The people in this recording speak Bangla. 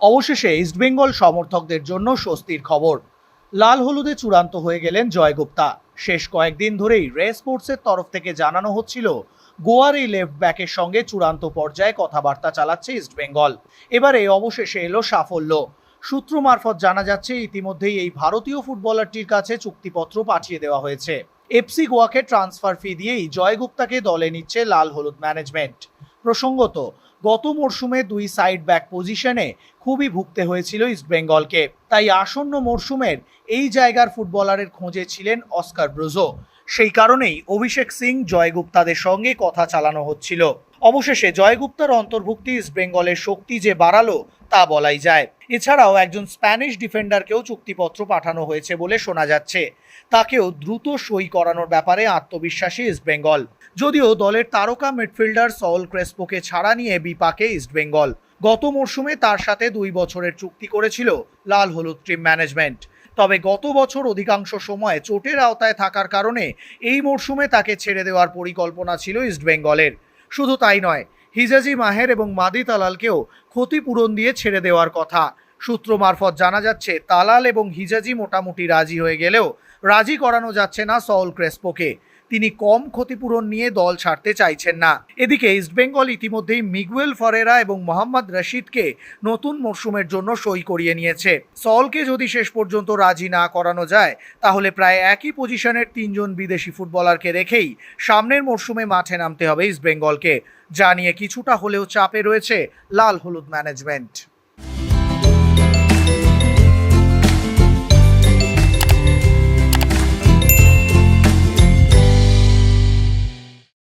অবশেষে ইস্টবেঙ্গল সমর্থকদের জন্য স্বস্তির খবর। লাল হলুদে চূড়ান্ত হয়ে গেলেন জয়গুপ্তা। শেষ কয়েকদিন ধরেই রে স্পোর্টসের তরফ থেকে জানানো হচ্ছিল, গোয়ার এই লেফট ব্যাকের সঙ্গে চূড়ান্ত পর্যায়ে কথাবার্তা চালাচ্ছে ইস্টবেঙ্গল এবারে অবশেষে এলো সাফল্য। সূত্র মারফত জানা যাচ্ছে, ইতিমধ্যেই এই ভারতীয় ফুটবলারটির কাছে চুক্তিপত্র পাঠিয়ে দেওয়া হয়েছে। এফসি গোয়াকে ট্রান্সফার ফি দিয়েই জয়গুপ্তাকে দলে নিচ্ছে লাল হলুদ ম্যানেজমেন্ট প্রসঙ্গত গত মরশুমে দুই সাইড ব্যাক পজিশনে খুবই ভুগতে হয়েছিল ইস্টবেঙ্গলকে তাই আসন্ন মরশুমের এই জায়গার ফুটবলারের খোঁজে ছিলেন অস্কার ব্রুজো সেই কারণেই অভিষেক সিং, জয়গুপ্তাদের সঙ্গে কথা চালানো হচ্ছিল। অবশেষে জয়গুপ্তার অন্তর্ভুক্তি ইস্টবেঙ্গলের শক্তি যে বাড়ালো, তা বলাই যায়। এছাড়াও একজন স্প্যানিশ ডিফেন্ডারকেও চুক্তিপত্র পাঠানো হয়েছে বলে শোনা যাচ্ছে। তাকেও দ্রুত সই করানোর ব্যাপারে আত্মবিশ্বাসী ইস্টবেঙ্গল যদিও দলের তারকা মিডফিল্ডার সল ক্রেসপোকে ছাড়া নিয়ে বিপাকে ইস্টবেঙ্গল গত মরশুমে তার সাথে দুই বছরের চুক্তি করেছিল লাল হলুদ টিম ম্যানেজমেন্ট তবে গত বছর অধিকাংশ সময় চোটের আওতায় থাকার কারণে এই মরশুমে তাকে ছেড়ে দেওয়ার পরিকল্পনা ছিল ইস্টবেঙ্গলের শুধু তাই নয়, হিজাজি মাহের এবং মাদি তালালকেও ক্ষতিপূরণ দিয়ে ছেড়ে দেওয়ার কথা। সূত্র মারফত জানা যাচ্ছে, তালাল এবং হিজাজি মোটামুটি রাজি হয়ে গেলেও রাজি করানো যাচ্ছে না সল ক্রেসপোকে। তিনি কম ক্ষতিপূরণ নিয়ে দল ছাড়তে চাইছেন না। এদিকে ইস্টবেঙ্গল ইতিমধ্যেই মিগুয়েল ফরেরা এবং মোহাম্মদ রশিদকে নতুন মরশুমের জন্য সই করিয়ে নিয়েছে। সলকে যদি শেষ পর্যন্ত রাজি না করানো যায়, তাহলে প্রায় একই পজিশনের তিনজন বিদেশি ফুটবলারকে রেখেই সামনের মরশুমে মাঠে নামতে হবে ইস্টবেঙ্গলকে যা নিয়ে কিছুটা হলেও চাপে রয়েছে লাল হলুদ ম্যানেজমেন্ট।